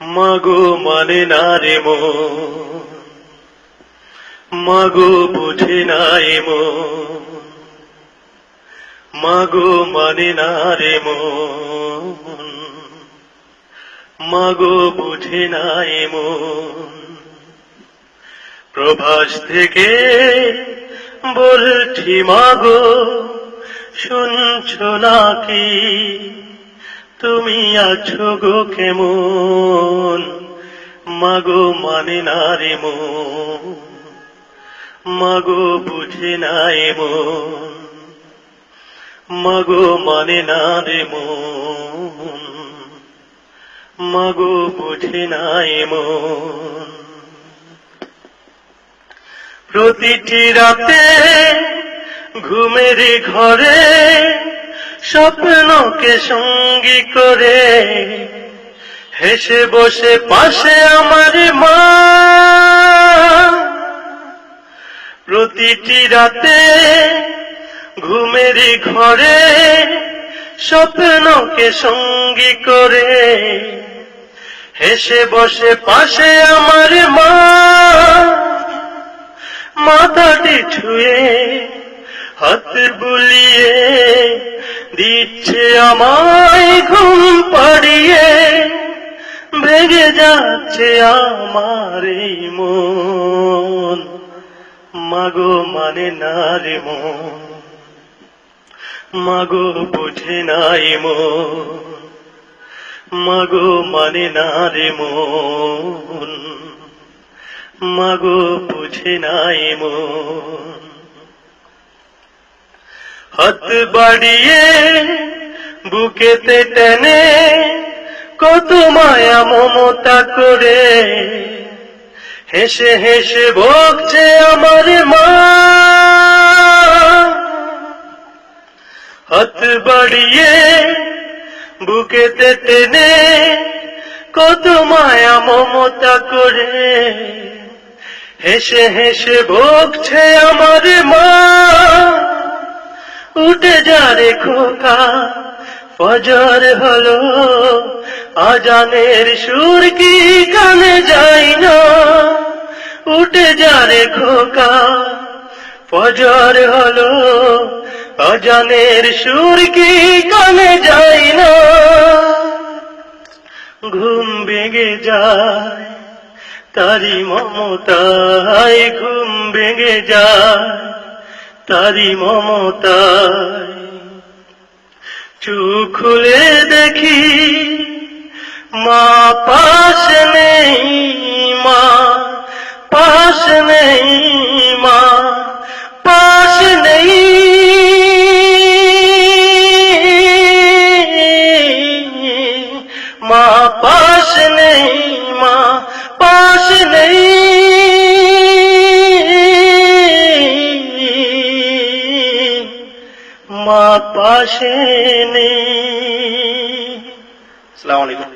মাগো মানে না রে মো। মাগো বুঝে নাই মো। মাগো মানে না রে মো। মাগো বুঝে নাই মো। প্রভাস থেকে বলছি, মাগো, শুনছ নাকি? তুমি আছো গো কেমন? মাগো মানে না রে মন। মাগো বুঝে নাই মন মাগো মানে না রে মন। মাগো বুঝে নাই মন প্রতিটি রাতে ঘুমের ঘরে স্বপ্নকে সঙ্গী করে হেসে বসে পাশে আমার মা। প্রতিটি রাতে ঘুমের ঘরে স্বপ্নকে সঙ্গী করে হেসে বসে পাশে আমার মা। মাথাটি ছুঁয়ে হাত বুলিয়ে দিচ্ছে আমায় ঘুম পাড়িয়ে, ভেঙে যাচ্ছে আমার এই মন। মাগো মানে না রে মন, মাগো বুঝে নাই মন। মাগো মানে না রে মন, মাগো বুঝে নাই মন। হাত বাড়িয়ে বুকেতে টেনে কত মায়া মমতা করে। হেসে হেসে বকছে আমার মা। হাত বাড়িয়ে বুকেতে টেনে কত মায়া মমতা করে। হেসে হেসে বকছে আমার মা। উঠে যা রে খোকা। ফজর হলো, আজানের সুর কি কানে যাই না? উঠে যা রে খোকা। ফজর হলো অজানের সুর কি কানে যাই না? ঘুম ভেঙে যায়, তারি মমতায় ঘুম ভেঙে যায়। তারি মমতায়। চোখ খুলে দেখি মা পাশ নেই মা। মা পাশে নেই। আলাইকুম।